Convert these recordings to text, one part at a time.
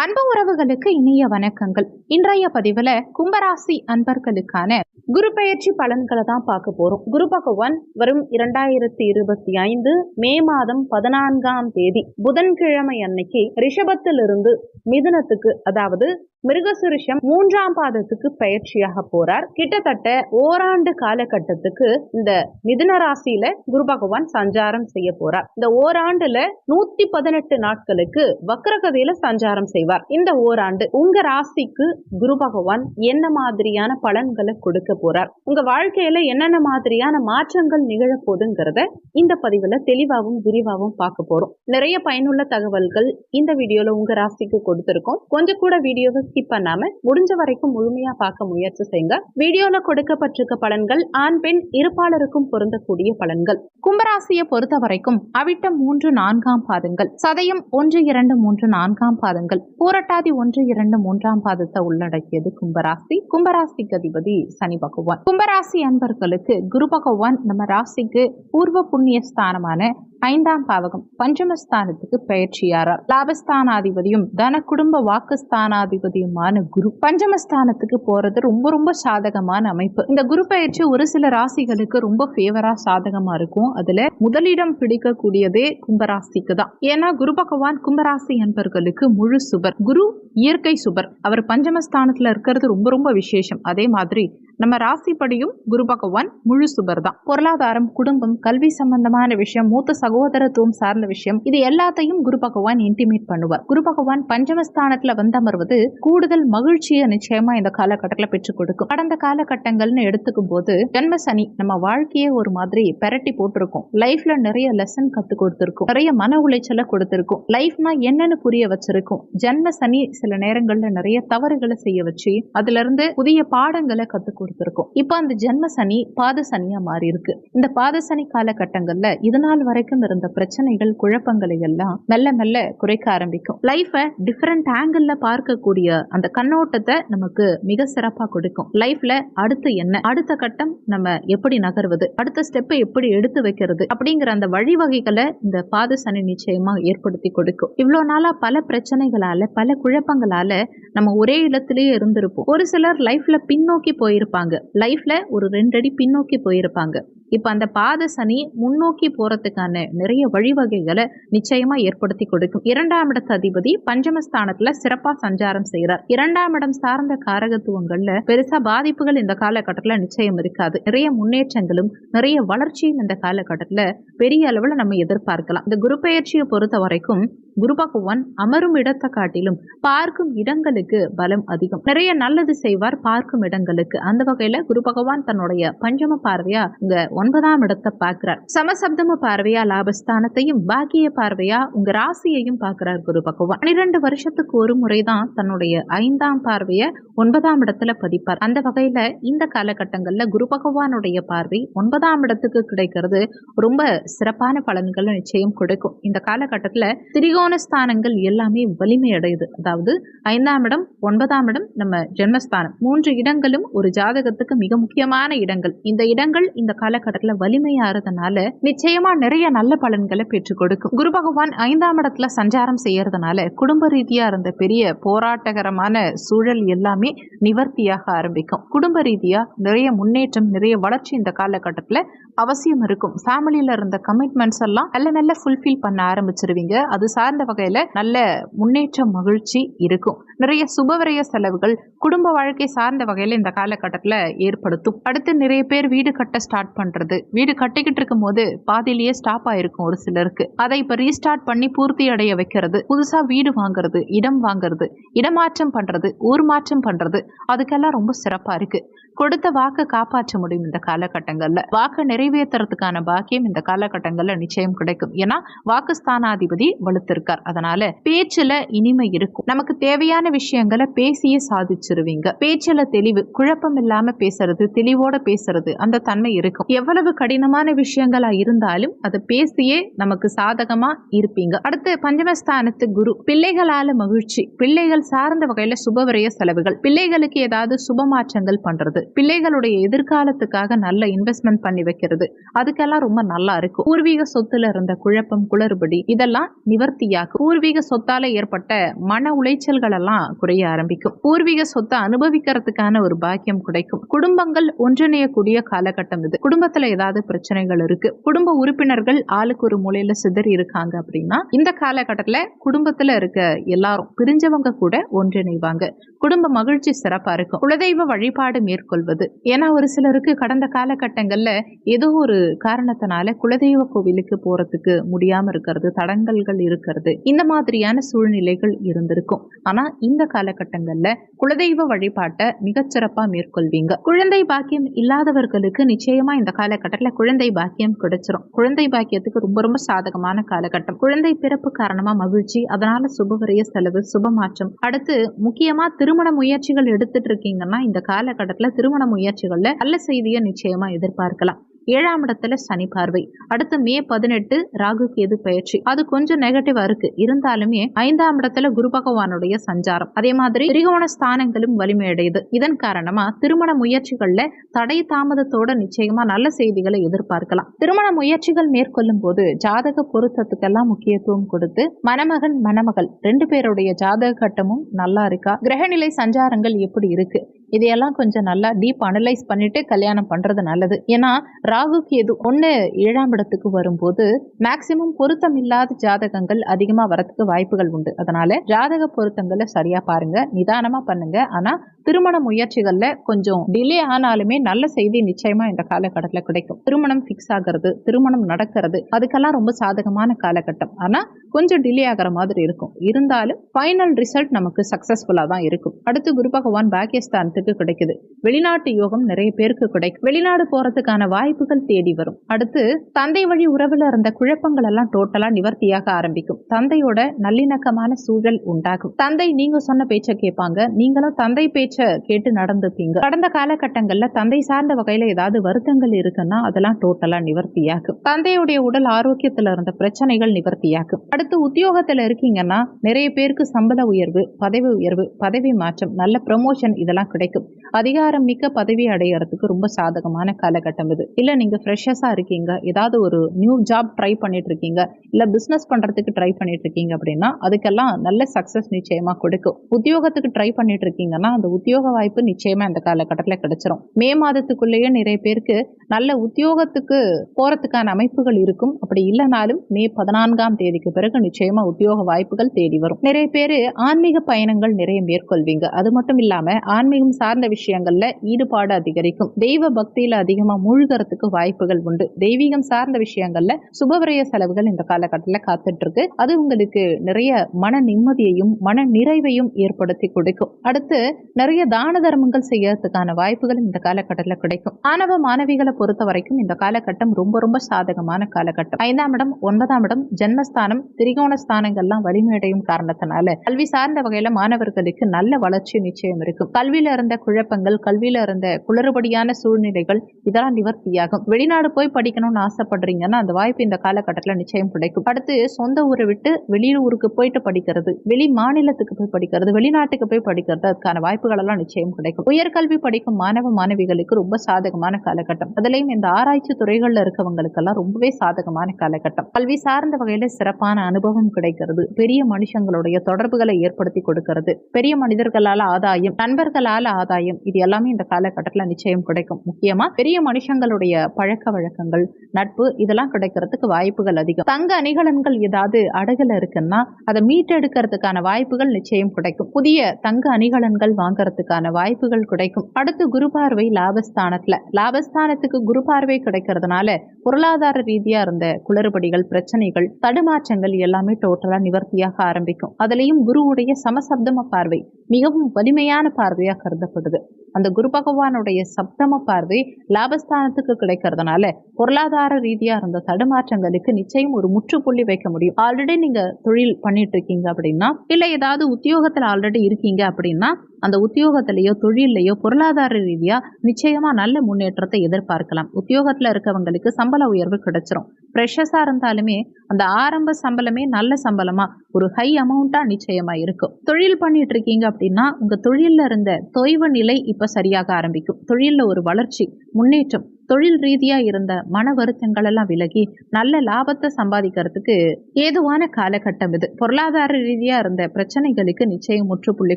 அன்பு உறவுகளுக்கு இனிய வணக்கங்கள். இன்றைய பதிவுல கும்பராசி அன்பர்களுக்கான குரு பெயர்ச்சி பலன்களை தான் பார்க்க போறோம். குரு பகவான் வரும் இரண்டாயிரத்தி இருபத்தி ஐந்து மே மாதம் பதினான்காம் தேதி புதன்கிழமை அன்னைக்கு ரிஷபத்திலிருந்து மிதுனத்துக்கு அதாவது மிருகசுரிஷம் மூன்றாம் பாதத்துக்கு பயிற்சியாக போறார். கிட்டத்தட்ட ஓராண்டு காலகட்டத்துக்கு இந்த மிதுன ராசியில குரு பகவான் சஞ்சாரம் செய்ய போறார். இந்த ஓராண்டுல நூத்தி பதினெட்டு நாட்களுக்கு வக்ரகதியில சஞ்சாரம் செய்வார். இந்த ஓராண்டு உங்க ராசிக்கு குரு பகவான் என்ன மாதிரியான பலன்களை கொடுக்க போறார்? உங்க வாழ்க்கையில என்னென்ன மாதிரியான மாற்றங்கள் நிகழ போதுங்கிறத இந்த பதிவுல தெளிவாகவும் விரிவாகவும் பார்க்க போறோம். நிறைய பயனுள்ள தகவல்கள் இந்த வீடியோல உங்க ராசிக்கு கொடுத்திருக்கோம். கொஞ்சம் கூட வீடியோவை இப்ப நாம முடிஞ்ச வரைக்கும் முழுமையா பார்க்க முயற்சி செய்யுங்க. வீடியோல கொடுக்கப்பட்டிருக்க பலன்கள் ஆண் பெண் இருப்பாளருக்கும் பொருந்தக்கூடிய பலன்கள். கும்பராசியை பொறுத்த வரைக்கும் அவிட்டம் மூன்று நான்காம் பாதங்கள். சதயம் ஒன்று இரண்டு மூன்று நான்காம் பாதங்கள். பூரட்டாதி ஒன்று இரண்டு மூன்றாம் பாதத்தை உள்ளடக்கியது கும்பராசி. கும்பராசிக்கு அதிபதி சனி பகவான். கும்பராசி அன்பர்களுக்கு குரு பகவான் நம்ம ராசிக்கு பூர்வ புண்ணிய ஸ்தானமான ஐந்தாம் பாவகம் பஞ்சமஸ்தானத்துக்கு பயிற்சியாரார். லாபஸ்தானாதிபதியும் தன குடும்ப வாக்குஸ்தானாதிபதியுமான குரு. பஞ்சமஸ்தானத்துக்கு போறது ரொம்ப ரொம்ப சாதகமான அமைப்பு. இந்த குரு பயிற்சி ஒரு சில ராசிகளுக்கு ரொம்ப ஃபேவரா சாதகமா இருக்கும். அதுல முதலிடம் பிடிக்கக்கூடியதே கும்பராசிக்கு தான் ஏன்னா குரு பகவான் கும்பராசி என்பவர்களுக்கு முழு சுபர். குரு இயற்கை சுபர். அவர் பஞ்சமஸ்தானத்துல இருக்கிறது ரொம்ப ரொம்ப விசேஷம். அதே மாதிரி நம்ம ராசிப்படியும் குரு பகவான் முழு சுபர் தான் பொருளாதாரம் குடும்பம் கல்வி சம்பந்தமான விஷயம் மூத்த சகோதரத்துவம் சார்ந்த விஷயம் இது எல்லாத்தையும் குரு பகவான் இன்டிமேட் பண்ணுவார். குரு பகவான் பஞ்சமஸ்தானத்துல வந்தமர்வது கூடுதல் மகிழ்ச்சியை நிச்சயமா இந்த காலகட்டத்தில் பெற்றுக் கொடுக்கும். கடந்த காலகட்டங்கள்னு எடுத்துக்கும் போது ஜென்ம சனி நம்ம வாழ்க்கையே ஒரு மாதிரி பெரட்டி போட்டிருக்கோம். லைஃப்ல நிறைய லெசன் கத்து கொடுத்திருக்கும். நிறைய மன உளைச்சலை கொடுத்திருக்கும். லைஃப்னா என்னன்னு புரிய வச்சிருக்கும். ஜென்ம சனி சில நேரங்கள்ல நிறைய தவறுகளை செய்ய வச்சு அதுல இருந்து புதிய பாடங்களை கத்து கொடுத்துருக்கோம். இப்போ அந்த ஜென்ம சனி பாத சனியா மாறி இருக்கு. இந்த பாத சனி காலகட்டங்கள்ல இது நாள் வரைக்கும் இருந்த பிரச்சனைகள் குழப்பங்களை எல்லாம் மெல்ல மெல்ல குறைக்க ஆரம்பிக்கும். லைஃபை டிஃப்ரெண்ட் ஆங்கிள் பார்க்கக்கூடிய அந்த கண்ணோட்டத்தை நமக்கு மிக சிறப்பா கொடுக்கும். லைஃப்ல அடுத்து என்ன அடுத்த கட்டம் நம்ம எப்படி நகர்வது அடுத்த ஸ்டெப்பை எப்படி எடுத்து வைக்கிறது அப்படிங்கிற அந்த வழிவகைகளை இந்த பாத சனி நிச்சயமா ஏற்படுத்தி கொடுக்கும். இவ்வளவு நாளா பல பிரச்சனைகளால பல குழப்பங்களால நம்ம ஒரே இடத்திலேயே இருந்திருப்போம். ஒரு சிலர் லைஃப்ல பின்னோக்கி போயிருப்பாங்க. லைஃப்ல ஒரு ரெண்டு அடி பின்னோக்கி போயிருப்பாங்க. இப்ப அந்த பாத சனி முன்னோக்கி போறதுக்கான நிறைய வழிவகைகளை நிச்சயமா ஏற்படுத்தி கொடுக்கும். இரண்டாம் இடத்து அதிபதி பஞ்சமஸ்தானத்துல சிறப்பா சஞ்சாரம் செய்கிறார் இரண்டாம் இடம் சார்ந்த காரகத்துவங்கள்ல பெருசா பாதிப்புகள் இந்த காலகட்டத்துல நிச்சயம் இருக்காது. நிறைய முன்னேற்றங்களும் நிறைய வளர்ச்சியும் இந்த காலகட்டத்துல பெரிய அளவுல நம்ம எதிர்பார்க்கலாம். இந்த குரு பெயர்ச்சியை பொறுத்த வரைக்கும் குரு பகவான் அமரும் இடத்தை காட்டிலும் பார்க்கும் இடங்களுக்கு பலம் அதிகம். நிறைய நல்லது செய்வார் பார்க்கும் இடங்களுக்கு. அந்த வகையில குரு பகவான் தன்னுடைய பஞ்சம பார்வையா உங்க ஒன்பதாம் இடத்தை பார்க்கிறார். சமசப்தம பார்வையா லாபஸ்தானத்தையும் பாக்கிய பார்வையா உங்க ராசியையும் பார்க்கிறார் குரு பகவான் பன்னிரெண்டு வருஷத்துக்கு ஒரு முறைதான் தன்னுடைய ஐந்தாம் பார்வைய ஒன்பதாம் இடத்துல பதிப்பார். அந்த வகையில இந்த காலகட்டங்கள்ல குரு பகவானுடைய பார்வை ஒன்பதாம் இடத்துக்கு கிடைக்கிறது. ரொம்ப சிறப்பான பலன்களை நிச்சயம் கொடுக்கும். இந்த காலகட்டத்துல திரிகோண ஸ்தானங்கள் எல்லாமே வலிமை அடையுது அதாவது ஐந்தாம் இடம் ஒன்பதாம் இடம் நம்ம ஜென்மஸ்தானம். மூன்று இடங்களும் ஒரு ஜாதகத்துக்கு மிக முக்கியமான இடங்கள். இந்த இடங்கள் இந்த காலகட்டத்துல வலிமையாறதுனால நிச்சயமா நிறைய நல்ல பலன்களை பெற்றுக் கொடுக்கும். குரு பகவான் ஐந்தாம் இடத்துல சஞ்சாரம் செய்யறதுனால குடும்ப ரீதியா இருந்த பெரிய போராட்டகரமான சூழல் எல்லாமே நிவர்த்தியாக ஆரம்பிக்கும். குடும்ப ரீதியா நிறைய முன்னேற்றம் நிறைய வளர்ச்சி இந்த காலகட்டத்துல அவசியம் இருக்கும். ஃபேமிலியில இருந்த கமிட்மெண்ட்ஸ் எல்லாம் நல்ல நல்ல ஃபுல்ஃபில் பண்ண ஆரம்பிச்சிருவீங்க. அது சார்ந்த வகையில நல்ல முன்னேற்றம் மகிழ்ச்சி இருக்கும். நிறைய சுபவிரய செலவுகள் குடும்ப வாழ்க்கை சார்ந்த வகையில இந்த காலகட்டத்துல ஏற்படுத்தும். அடுத்து நிறைய பேர் வீடு கட்ட ஸ்டார்ட் பண்றது. வீடு கட்டிக்கிட்டு இருக்கும் போது பாதியிலேயே ஸ்டாப் ஆயிருக்கும் ஒரு சிலருக்கு. அதை இப்போ ரீஸ்டார்ட் பண்ணி பூர்த்தி அடைய வைக்கிறது. புதுசா வீடு வாங்குறது இடம் வாங்குறது இடமாற்றம் பண்றது ஊர் மாற்றம் பண்றது அதுக்கெல்லாம் ரொம்ப சிறப்பா இருக்கு. கொடுத்த வாக்கை காப்பாற்ற முடியும் இந்த காலகட்டங்கள்ல. வாக்கை நிறைவேற்றுறதுக்கான பாக்கியம் இந்த காலகட்டங்கள்ல நிச்சயம் கிடைக்கும். ஏன்னா வாக்குஸ்தானாதிபதி வலுத்திருக்கார். அதனால பேச்சுல இனிமை இருக்கும். நமக்கு தேவையான விஷயங்களை பேசியே சாதிச்சிருவீங்க. பேச்சில தெளிவு குழப்பம் இல்லாம பேசுறது தெளிவோட பேசுறது அந்த தன்மை இருக்கும். எவ்வளவு கடினமான விஷயங்களா இருந்தாலும் அதை பேசியே நமக்கு சாதகமா இருப்பீங்க. அடுத்து பஞ்சமஸ்தானத்து குரு. பிள்ளைகளால மகிழ்ச்சி. பிள்ளைகள் சார்ந்த வகையில சுபவிரய செலவுகள். பிள்ளைகளுக்கு ஏதாவது சுப மாற்றங்கள் பண்றது. பிள்ளைகளுடைய எதிர்காலத்துக்காக நல்ல இன்வெஸ்ட்மெண்ட் பண்ணி வைக்கிறது. அதுக்கெல்லாம் ரொம்ப நல்லா இருக்கும். பூர்வீக சொத்துல இருந்த குழப்பம் குளறுபடி இதெல்லாம் நிவர்த்தியாகும். பூர்வீக சொத்தால ஏற்பட்ட மன உளைச்சல்கள் எல்லாம் குறைய ஆரம்பிக்கும். பூர்வீக சொத்தை அனுபவிக்கிறதுக்கான ஒரு பாக்கியம் கிடைக்கும். குடும்பங்கள் ஒன்றிணையக்கூடிய காலகட்டம் இது. குடும்பத்துல ஏதாவது பிரச்சனைகள் இருக்கு. குடும்ப உறுப்பினர்கள் ஆளுக்கு ஒரு மூலையில சிதறி இருக்காங்க அப்படின்னா இந்த காலகட்டத்துல குடும்பத்துல இருக்க எல்லாரும் பிரிஞ்சவங்க கூட ஒன்றிணைவாங்க. குடும்ப மகிழ்ச்சி சிறப்பா இருக்கும். குலதெய்வ வழிபாடு மேற்கொள்வது. ஏன்னா ஒரு சிலருக்கு கடந்த காலகட்டங்கள்ல ஏதோ ஒரு காரணத்தினால குலதெய்வ கோவிலுக்கு போறதுக்கு முடியாம இருக்கிறது தடங்கல்கள் இருக்கிறது. இந்த மாதிரியான சூழ்நிலைகள் இருந்திருக்கும். ஆனா இந்த காலகட்டங்கள்ல குலதெய்வ வழிபாட்டை மிகச்சிறப்பா மேற்கொள்வீங்க. குழந்தை பாக்கியம் இல்லாதவர்களுக்கு நிச்சயமா இந்த காலகட்டத்துல குழந்தை பாக்கியம் கிடைச்சிரும். குழந்தை பாக்கியத்துக்கு ரொம்ப ரொம்ப சாதகமான காலகட்டம். குழந்தை பிறப்பு காரணமா மகிழ்ச்சி அதனால சுபவரிய செலவு சுபமாற்றம் அடுத்து முக்கியமா திருமண முயற்சிகள் எடுத்துட்டு இருக்கீங்கன்னா இந்த காலகட்டத்துல திருமண முயற்சிகள்ல நல்ல செய்தியை நிச்சயமா எதிர்பார்க்கலாம். ஏழாம் இடத்துல சனி பார்வை. அடுத்து மே பதினெட்டு ராகு கேது பயிற்சி. அது கொஞ்சம் நெகட்டிவா இருக்கு. இருந்தாலுமே ஐந்தாம் இடத்துல குரு பகவானுடைய சஞ்சாரம். அதே மாதிரி திரிகோண ஸ்தானங்களும் வலிமையடையுது இதன் காரணமா திருமண முயற்சிகள்ல தடை தாமதத்தோட நிச்சயமா நல்ல செய்திகளை எதிர்பார்க்கலாம். திருமண முயற்சிகள் மேற்கொள்ளும் போது ஜாதக பொருத்தத்துக்கெல்லாம் முக்கியத்துவம் கொடுத்து மணமகன் மணமகள் ரெண்டு பேருடைய ஜாதக கட்டமும் நல்லா இருக்கா? கிரகநிலை சஞ்சாரங்கள் எப்படி இருக்கு? இதையெல்லாம் கொஞ்சம் நல்லா டீப் அனலைஸ் பண்ணிட்டு கல்யாணம் பண்றது நல்லது. ஏன்னா ராகுக்கு எது ஒன்று ஏழாம் இடத்துக்கு வரும்போது மேக்சிமம் பொருத்தம் இல்லாத ஜாதகங்கள் அதிகமா வரத்துக்கு வாய்ப்புகள் உண்டு. அதனால ஜாதக பொருத்தங்களை சரியா பாருங்க நிதானமா பண்ணுங்க. ஆனா திருமண முயற்சிகள்ல கொஞ்சம் டிலே ஆனாலுமே நல்ல செய்தி நிச்சயமா இந்த காலகட்டத்தில் கிடைக்கும். திருமணம் ஃபிக்ஸ் ஆகிறது திருமணம் நடக்கிறது அதுக்கெல்லாம் ரொம்ப சாதகமான காலகட்டம். ஆனா கொஞ்சம் டிலே ஆகிற மாதிரி இருக்கும். இருந்தாலும் ஃபைனல் ரிசல்ட் நமக்கு சக்சஸ்ஃபுல்லா தான் இருக்கும். அடுத்து குரு பகவான் பாக்கியஸ்தானத்துக்கு கிடைக்குது. வெளிநாட்டு யோகம் நிறைய பேருக்கு கிடைக்கும். வெளிநாடு போறதுக்கான வாய்ப்புகள் தேடி வரும். அடுத்து தந்தை வழி உறவுல இருந்த குழப்பங்கள் எல்லாம் டோட்டலா நிவர்த்தியாக ஆரம்பிக்கும். தந்தையோட நல்லிணக்கமான சூழல் உண்டாகும். தந்தை நீங்க சொன்ன பேச்சை கேட்பாங்க. நீங்களும் தந்தை பேச்ச கேட்டு நடந்துப்பீங்க. கடந்த காலகட்டங்கள்ல தந்தை சார்ந்த வகையில ஏதாவது வருத்தங்கள் இருக்குன்னா அதெல்லாம் டோட்டலா நிவர்த்தியாகும். தந்தையுடைய உடல் ஆரோக்கியத்துல இருந்த பிரச்சனைகள் நிவர்த்தியாகும். அடுத்து உத்தியோகத்துல இருக்கீங்கன்னா நிறைய பேருக்கு சம்பள உயர்வு பதவி உயர்வு பதவி மாற்றம் நல்ல ப்ரமோஷன் இதெல்லாம் கிடைக்கும். அதிகாரம் மிக்க பதவி அடையறதுக்கு ரொம்ப சாதகமான காலகட்டம் இது. இல்ல நீங்க ஃப்ரெஷஸா இருக்கீங்க ஏதாவது ஒரு நியூ ஜாப் ட்ரை பண்ணிட்டு இருக்கீங்க இல்ல பிசினஸ் பண்றதுக்கு ட்ரை பண்ணிட்டு இருக்கீங்க அப்படின்னா அதுக்கெல்லாம் நல்ல சக்சஸ் நிச்சயமா கொடுக்கும். உத்தியோகத்துக்கு ட்ரை பண்ணிட்டு இருக்கீங்கன்னா அந்த உத்தியோக வாய்ப்பு நிச்சயமா இந்த காலகட்டத்தில் கிடைச்சிரும். மே மாதத்துக்குள்ளேயே நிறைய பேருக்கு நல்ல உத்தியோகத்துக்கு போறதுக்கான அமைப்புகள் இருக்கும். அப்படி இல்லைனாலும் மே பதினான்காம் தேதிக்கு பிறகு நிச்சயமா உத்தியோக வாய்ப்புகள் தேடி வரும். நிறைய பேர் ஆன்மீக பயணங்கள் நிறைய மேற்கொள்வீங்க. அது மட்டும் இல்லாம ஆன்மீகம் சார்ந்த விஷயங்கள்ல ஈடுபாடு அதிகரிக்கும். தெய்வ பக்தியில அதிகமா மூழ்கறதுக்கு வாய்ப்புகள் உண்டு. தெய்வீகம் சார்ந்த விஷயங்கள்ல சுபவிரய செலவுகள் இந்த காலகட்டத்தில் காத்துட்டு இருக்கு அது உங்களுக்கு நிறைய மன நிம்மதியையும் மன நிறைவையும் ஏற்படுத்தி கொடுக்கும். அடுத்து நிறைய தான தர்மங்கள் செய்யறதுக்கான வாய்ப்புகள் இந்த காலகட்டத்தில் கிடைக்கும். மாணவ மாணவிகளை பொறுத்த வரைக்கும் இந்த காலகட்டம் ரொம்ப ரொம்ப சாதகமான காலகட்டம். ஐந்தாம் இடம் ஒன்பதாம் இடம் ஜென்மஸ்தானம் திரிகோண ஸ்தானங்கள்லாம் வலிமையடையும் காரணத்தினால கல்வி சார்ந்த வகையில மாணவர்களுக்கு நல்ல வளர்ச்சி நிச்சயம் இருக்கும். கல்வியில இருந்த குழப்பங்கள் கல்வியில இருந்த குளறுபடியான சூழ்நிலைகள் இதெல்லாம் நிவர்த்தியாகும். வெளிநாடு போய் படிக்கணும்னு ஆசைப்படுறீங்கன்னா அந்த வாய்ப்பு இந்த காலகட்டத்தில் நிச்சயம் கிடைக்கும். அடுத்து சொந்த ஊரை விட்டு வெளியூருக்கு போயிட்டு படிக்கிறது வெளி மாநிலத்துக்கு போய் படிக்கிறது வெளிநாட்டுக்கு போய் படிக்கிறது அதுக்கான வாய்ப்புகள் எல்லாம் நிச்சயம் கிடைக்கும். உயர்கல்வி படிக்கும் மாணவ மாணவிகளுக்கு ரொம்ப சாதகமான காலகட்டம். அதுலயும் இந்த ஆராய்ச்சி துறைகள்ல இருக்கவங்களுக்கெல்லாம் ரொம்பவே சாதகமான காலகட்டம். கல்வி சார்ந்த வகையில சிறப்பான அனுபவம் கிடைக்கிறது. பெரிய மனுஷங்களுடைய தொடர்புகளை ஏற்படுத்தி கொடுக்கிறது. பெரிய மனிதர்களால ஆதாயம் நண்பர்களால ஆதாயம் இது எல்லாமே இந்த காலகட்டத்தில் நிச்சயம் கிடைக்கும். முக்கியமா பெரிய மனுஷங்களுடைய பழக்க வழக்கங்கள் நட்பு இதெல்லாம் கிடைக்கிறதுக்கு வாய்ப்புகள் அதிகம். தங்க அணிகலன்கள் ஏதாவது அடகுல இருக்குன்னா அதை மீட்டெடுக்கிறதுக்கான வாய்ப்புகள் நிச்சயம் கிடைக்கும். புதிய தங்க அணிகலன்கள் வாங்குறது கிடைக்கிறதுக்கான வாய்ப்புகள் கிடைக்கும். அடுத்து குரு பார்வை லாபஸ்தானத்துல. லாபஸ்தானத்துக்கு குரு பார்வை கிடைக்கிறதுனால பொருளாதார ரீதியா இருந்த குளறுபடிகள் பிரச்சனைகள் தடுமாற்றங்கள் எல்லாமே டோட்டலா நிவர்த்தியாக ஆரம்பிக்கும். அதுலயும் குருவுடைய சமசப்தம பார்வை மிகவும் வலிமையான பார்வையாக கருதப்படுது. அந்த குரு பகவானுடைய சப்தம பார்வை லாபஸ்தானத்துக்கு கிடைக்கிறதுனால பொருளாதார ரீதியா இருந்த தடுமாற்றங்களுக்கு நிச்சயம் ஒரு முற்றுப்புள்ளி வைக்க முடியும். ஆல்ரெடி நீங்க தொழில் பண்ணிட்டு இருக்கீங்க அப்படின்னா இல்ல ஏதாவது உத்தியோகத்துல ஆல்ரெடி இருக்கீங்க அப்படின்னா அந்த உத்தியோகத்திலேயோ தொழிலையோ பொருளாதார ரீதியாக நிச்சயமாக நல்ல முன்னேற்றத்தை எதிர்பார்க்கலாம். உத்தியோகத்தில் இருக்கவங்களுக்கு சம்பள உயர்வு கிடைச்சிரும். ப்ரெஷஸாக இருந்தாலுமே அந்த ஆரம்ப சம்பளமே நல்ல சம்பளமாக ஒரு ஹை அமௌண்ட்டாக நிச்சயமாக இருக்கும். தொழில் பண்ணிட்டு இருக்கீங்க அப்படின்னா உங்கள் தொழிலில் இருந்த தொய்வு நிலை இப்போ சரியாக ஆரம்பிக்கும். தொழிலில் ஒரு வளர்ச்சி முன்னேற்றம் தொழில் ரீதியா இருந்த மன வருத்தங்கள் எல்லாம் விலகி நல்ல லாபத்தை சம்பாதிக்கிறதுக்கு ஏதுவான காலகட்டம் இது. பொருளாதார ரீதியா இருந்த பிரச்சனைகளுக்கு நிச்சயம் முற்றுப்புள்ளி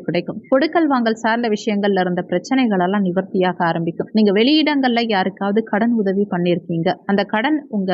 கிடைக்கும். கொடுக்கல் வாங்கல் சார்ந்த விஷயங்கள்ல இருந்த பிரச்சனைகள் எல்லாம் நிவர்த்தியாக ஆரம்பிக்கும். நீங்க வெளியிடங்கள்ல யாருக்காவது கடன் உதவி பண்ணிருக்கீங்க. அந்த கடன் உங்க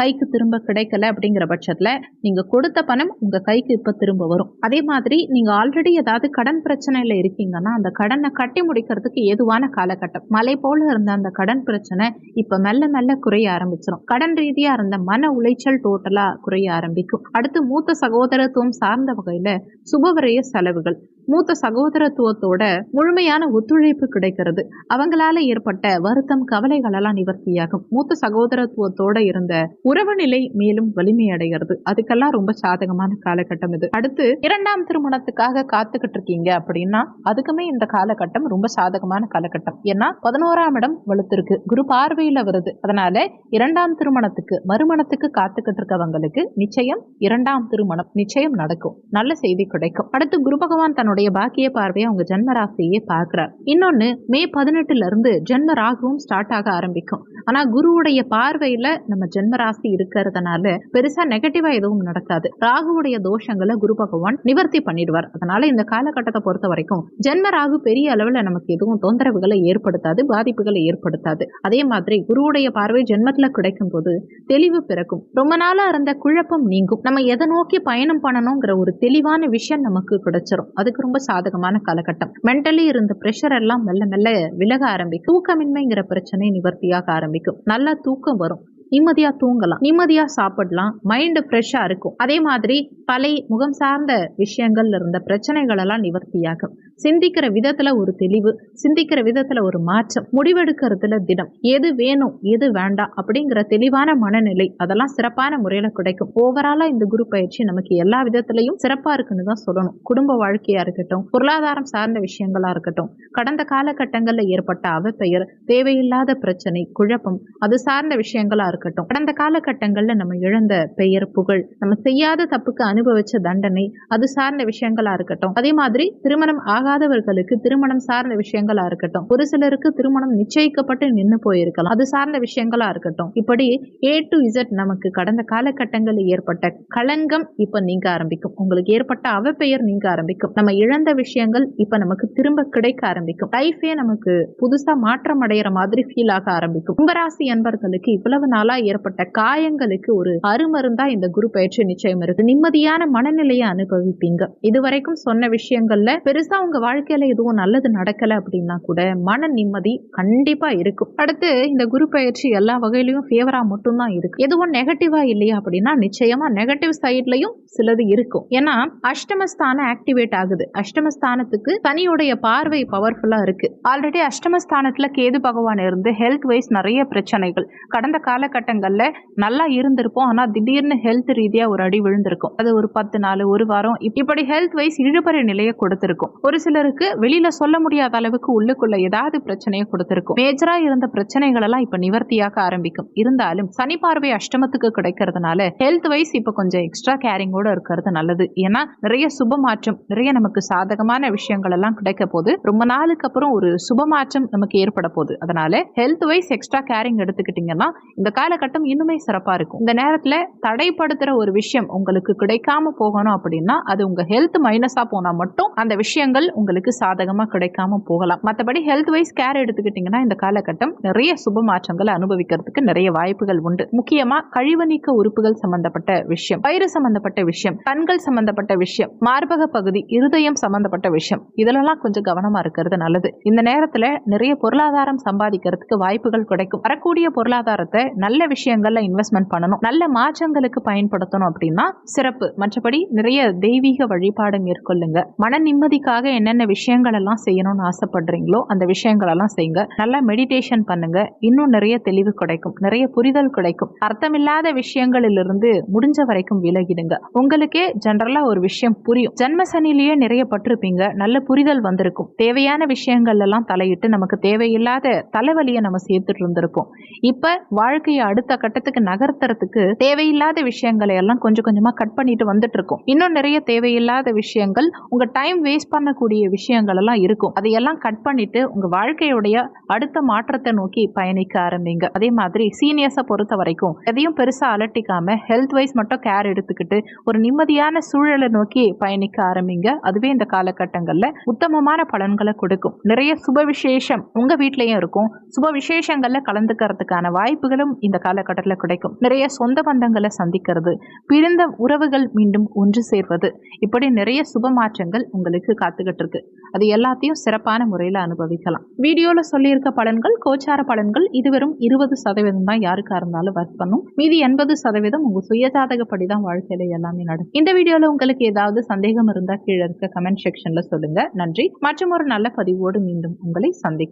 கைக்கு திரும்ப கிடைக்கல அப்படிங்கிற பட்சத்தில் நீங்கள் கொடுத்த பணம் உங்கள் கைக்கு இப்போ திரும்ப வரும். அதே மாதிரி நீங்கள் ஆல்ரெடி ஏதாவது கடன் பிரச்சனையில் இருக்கீங்கன்னா அந்த கடனை கட்டி முடிக்கிறதுக்கு ஏதுவான காலகட்டம். மலை போல இருந்த அந்த கடன் பிரச்சனை இப்போ மெல்ல மெல்ல குறைய ஆரம்பிச்சிடும் கடன் ரீதியாக இருந்த மன உளைச்சல் டோட்டலாக குறைய ஆரம்பிக்கும். அடுத்து மூத்த சகோதரத்துவம் சார்ந்த வகையில் சுபவரைய செலவுகள். மூத்த சகோதரத்துவத்தோட முழுமையான ஒத்துழைப்பு கிடைக்கிறது. அவங்களால ஏற்பட்ட வருத்தம் கவலைகள் எல்லாம் நிவர்த்தியாகும். மூத்த சகோதரத்துவத்தோட இருந்த உறவு நிலை மேலும் வலிமையடைகிறது. அதுக்கெல்லாம் ரொம்ப சாதகமான காலகட்டம் இது. அடுத்து இரண்டாம் திருமணத்துக்காக காத்துக்கிட்டு இருக்கீங்க அப்படின்னா அதுக்குமே இந்த காலகட்டம் ரொம்ப சாதகமான காலகட்டம். ஏன்னா பதினோராம் இடம் வலுத்திருக்கு. குரு பார்வையில வருது. அதனால இரண்டாம் திருமணத்துக்கு மறுமணத்துக்கு காத்துக்கிட்டு இருக்கவங்களுக்கு நிச்சயம் இரண்டாம் திருமணம் நிச்சயம் நடக்கும். நல்ல செய்தி கிடைக்கும். அடுத்து குரு பகவான் தன்னுடைய பாக்கிய பார்வையை அவங்க ஜென்ம ராசியே பார்க்கிறார். இன்னொன்னு மே பதினெட்டுல இருந்து ஜென்ம ராகுவும் ஸ்டார்ட் ஆக ஆரம்பிக்கும். ஆனா குருவுடைய பார்வையில நம்ம ஜென்ம ராசி இருக்கிறதுனால பெருசா நெகட்டிவா எதுவும் நடக்காது. ராகுவுடைய தோஷங்களை குரு பகவான் நிவர்த்தி பண்ணிடுவார். அதனால இந்த காலகட்டத்தை பொறுத்த வரைக்கும் ஜென்ம ராகு பெரிய அளவுல நமக்கு எதுவும் தொந்தரவுகளை ஏற்படுத்தாது பாதிப்புகளை ஏற்படுத்தாது. அதே மாதிரி குருவுடைய பார்வை ஜென்மத்துல கிடைக்கும் போது தெளிவு பிறக்கும். ரொம்ப நாளா இருந்த குழப்பம் நீங்கும். நம்ம எதை நோக்கி பயணம் பண்ணணுங்கிற ஒரு தெளிவான விஷயம் நமக்கு கிடைச்சிரும். அதுக்கு ரொம்ப சாதகமான காலகட்டம். மென்டலி இருந்த ப்ரெஷர் எல்லாம் மெல்ல மெல்ல விலக ஆரம்பிக்கும். தூக்கமின்மைங்கிற பிரச்சனை நிவர்த்தியாக ஆரம்பிக்கும். நல்லா தூக்கம் வரும். நிம்மதியா தூங்கலாம் நிம்மதியா சாப்பிடலாம் மைண்ட் ஃப்ரெஷ்ஷா இருக்கும். அதே மாதிரி பழைய முகம் சார்ந்த விஷயங்கள்ல இருந்த பிரச்சனைகள் எல்லாம் நிவர்த்தியாகும். சிந்திக்கிற விதத்துல ஒரு தெளிவு சிந்திக்கிற விதத்துல ஒரு மாற்றம் முடிவெடுக்கிறதுல தினம் எது வேணும் எது வேண்டாம் அப்படிங்கிற தெளிவான மனநிலை அதெல்லாம் சிறப்பான முறையில கிடைக்கும். ஓவராலா இந்த குரு பயிற்சி நமக்கு எல்லா விதத்திலையும் சிறப்பா இருக்குன்னு தான் சொல்லணும். குடும்ப வாழ்க்கையா இருக்கட்டும் பொருளாதாரம் சார்ந்த விஷயங்களா இருக்கட்டும் கடந்த காலகட்டங்கள்ல ஏற்பட்ட அவப்பெயர் தேவையில்லாத பிரச்சனை குழப்பம் அது சார்ந்த விஷயங்களா இருக்கட்டும் கடந்த காலகட்டங்கள்ல நம்ம இழந்த பெயர் புகழ் நம்ம செய்யாத தப்புக்கு அனுபவிச்ச தண்டனை அது சார்ந்த விஷயங்களா இருக்கட்டும். அதே மாதிரி திருமணம் ஆகாதவர்களுக்கு திருமணம் சார்ந்த விஷயங்களா இருக்கட்டும். ஒரு சிலருக்கு திருமணம் நிச்சயிக்கப்பட்டு நின்னு போயிருக்கலாம். அது சார்ந்த விஷயங்களா இருக்கட்டும். இப்படி ஏ டு இசட் நமக்கு கடந்த காலகட்டங்களில் ஏற்பட்ட களங்கம் இப்ப நீங்க ஆரம்பிக்கும். உங்களுக்கு ஏற்பட்ட அவப்பெயர் நீங்க ஆரம்பிக்கும். நம்ம இழந்த விஷயங்கள் இப்ப நமக்கு திரும்ப கிடைக்க ஆரம்பிக்கும். லைஃபே நமக்கு புதுசா மாற்றம் அடையிற மாதிரி ஃபீல் ஆக ஆரம்பிக்கும். கும்பராசி அன்பர்களுக்கு இவ்வளவு நாளா ஏற்பட்ட காயங்களுக்கு ஒரு அருமருந்தா இந்த குரு பயிற்சி நிச்சயம் இருக்கு. நிம்மதியான மனநிலையை அனுபவிப்பீங்க. இதுவரைக்கும் சொன்ன விஷயங்கள்ல பெருசா உங்க வாழ்க்கையில எதுவும் நல்லது நடக்கல அப்படின்னா கூட மன நிம்மதி கண்டிப்பா இருக்கும். அடுத்து இந்த குரு பயிற்சி எல்லா வகையிலயும் ஃபேவரா மட்டும்தான் இருக்கு. எதுவும் நெகட்டிவா இல்லையா அப்படின்னா நிச்சயமா நெகட்டிவ் சைட்லயும் சிலது இருக்கும். ஏன்னா அஷ்டமஸ்தானம் ஆக்டிவேட் ஆகுது. அஷ்டமஸ்தானத்துக்கு தனியுடைய பார்வை பவர்ஃபுல்லா இருக்கு. ஆல்ரெடி அஷ்டமஸ்தானத்துல கேது பகவான் இருந்து ஹெல்த் வைஸ் நிறைய பிரச்சனைகள். கடந்த கால காலகட்டங்களில் நல்லா இருந்திருப்போம். ஆனா திடீர்னு ஹெல்த் ரீதியா ஒரு அடி விழுந்திருக்கும். அது ஒரு பத்து நாள் ஒரு வாரம் இப்படி ஹெல்த் வைஸ் இழுபறி நிலையை கொடுத்திருக்கும். ஒரு சிலருக்கு வெளியில சொல்ல முடியாத அளவுக்கு உள்ளுக்குள்ள ஏதாவது பிரச்சனையை கொடுத்திருக்கும். மேஜரா இருந்த பிரச்சனைகள் எல்லாம் இப்ப நிவர்த்தியாக ஆரம்பிக்கும். இருந்தாலும் சனி பார்வை அஷ்டமத்துக்கு கிடைக்கிறதுனால ஹெல்த் வைஸ் இப்ப கொஞ்சம் எக்ஸ்ட்ரா கேரிங்கோட இருக்கிறது நல்லது. ஏன்னா நிறைய சுப மாற்றம் நிறைய நமக்கு சாதகமான விஷயங்கள் எல்லாம் கிடைக்க போது ரொம்ப நாளுக்கு அப்புறம் ஒரு சுப மாற்றம் நமக்கு ஏற்பட போகுது. அதனால ஹெல்த் வைஸ் எக்ஸ்ட்ரா கேரிங் எடுத்துக்கிட்டீங்கன்னா இந்த காலகட்டம் இன்னுமே சிறப்பா இருக்கும். இந்த நேரத்துல தடைப்படுத்துற ஒரு விஷயம் உங்களுக்கு கிடைக்காம போகணும் அப்படின்னா அது உங்க ஹெல்த் மைனஸா போனா மட்டும் அந்த விஷயங்கள் உங்களுக்கு சாதகமா கிடைக்காம போகலாம். மற்றபடி ஹெல்த் வைஸ் கேர் எடுத்துக்கிட்டீங்கன்னா இந்த காலகட்டம் நிறைய சுப மாற்றங்களை அனுபவிக்கிறதுக்கு நிறைய வாய்ப்புகள் உண்டு. முக்கியமா கழிவு நீக்க உறுப்புகள் சம்பந்தப்பட்ட விஷயம் வயிறு சம்பந்தப்பட்ட விஷயம் கண்கள் சம்பந்தப்பட்ட விஷயம் மார்பக பகுதி இருதயம் சம்பந்தப்பட்ட விஷயம் இதுலலாம் கொஞ்சம் கவனமா இருக்கிறது நல்லது. இந்த நேரத்துல நிறைய பொருளாதாரம் சம்பாதிக்கிறதுக்கு வாய்ப்புகள் கிடைக்கும். வரக்கூடிய பொருளாதாரத்தை நல்ல நல்ல விஷயங்கள்ல இன்வெஸ்ட்மெண்ட் பண்ணணும். நல்ல மாற்றங்களுக்கு பயன்படுத்தணும் அப்படின்னா சிறப்பு. மற்றபடி நிறைய தெய்வீக வழிபாடு மேற்கொள்ளுங்க. மன நிம்மதிக்காக என்னென்ன விஷயங்கள் எல்லாம் செய்யணும்னு ஆசைப்படுறீங்களோ அந்த விஷயங்கள் எல்லாம் செய்யுங்க. நல்லா மெடிடேஷன் பண்ணுங்க. இன்னும் நிறைய தெளிவு கிடைக்கும். நிறைய புரிதல் கிடைக்கும். அர்த்தமில்லாத விஷயங்களிலிருந்து முடிஞ்ச வரைக்கும் விலகிடுங்க. உங்களுக்கே ஜென்ரலா ஒரு விஷயம் புரியும். ஜென்ம சனிலேயே நிறைய பட்டிருப்பீங்க. நல்ல புரிதல் வந்திருக்கும். தேவையான விஷயங்கள் எல்லாம் தலையிட்டு நமக்கு தேவையில்லாத தலைவலியை நம்ம சேர்த்துட்டு இருந்திருப்போம். இப்ப வாழ்க்கையை அடுத்த கட்டத்துக்கு நகர்த்துறதுக்கு தேவையில்லாத விஷயங்களை எல்லாம் கொஞ்சம் கொஞ்சமா கட் பண்ணிட்டு வந்துட்டு இருக்கோம் இன்னும் நிறைய தேவையில்லாத விஷயங்கள் உங்க டைம் வேஸ்ட் பண்ணக்கூடிய விஷயங்கள் எல்லாம் இருக்கும். அதையெல்லாம் கட் பண்ணிட்டு உங்க வாழ்க்கையுடைய அடுத்த மாற்றத்தை நோக்கி பயணிக்க ஆரம்பிங்க. அதே மாதிரி சீனியர்ஸை பொறுத்த வரைக்கும் எதையும் பெருசா அலட்டிக்காம ஹெல்த் வைஸ் மட்டும் கேர் எடுத்துக்கிட்டு ஒரு நிம்மதியான சூழலை நோக்கி பயணிக்க ஆரம்பிங்க. அதுவே இந்த காலகட்டங்கள்ல உத்தமமான பலன்களை கொடுக்கும். நிறைய சுப விசேஷம் உங்க வீட்லயும் இருக்கும். சுப விசேஷங்கள்ல கலந்துக்கிறதுக்கான வாய்ப்புகளும் இந்த இந்த காலகட்டத்தில் கிடைக்கும். நிறைய சொந்த பந்தங்களை சந்திக்கிறது பிரிந்த உறவுகள் மீண்டும் ஒன்று சேர்வது. இப்படி நிறைய சுப மாற்றங்கள் உங்களுக்கு காத்துக்கிட்டு இருக்கு. அது எல்லாத்தையும் சிறப்பான முறையில் அனுபவிக்கலாம். வீடியோவில் சொல்லியிருக்க பலன்கள் கோச்சார பலன்கள் இது வெறும் இருபது சதவீதம் தான் யாருக்கா இருந்தாலும் ஒர்க் பண்ணும். மீதி எண்பது சதவீதம் உங்க சுயஜாதகப்படி தான் வாழ்க்கையில எல்லாமே நடக்கும். இந்த வீடியோல உங்களுக்கு ஏதாவது சந்தேகம் இருந்தா கீழே இருக்க கமெண்ட் செக்ஷன்ல சொல்லுங்க. நன்றி. மற்றும் ஒரு நல்ல பதிவோடு மீண்டும் உங்களை சந்திக்கும்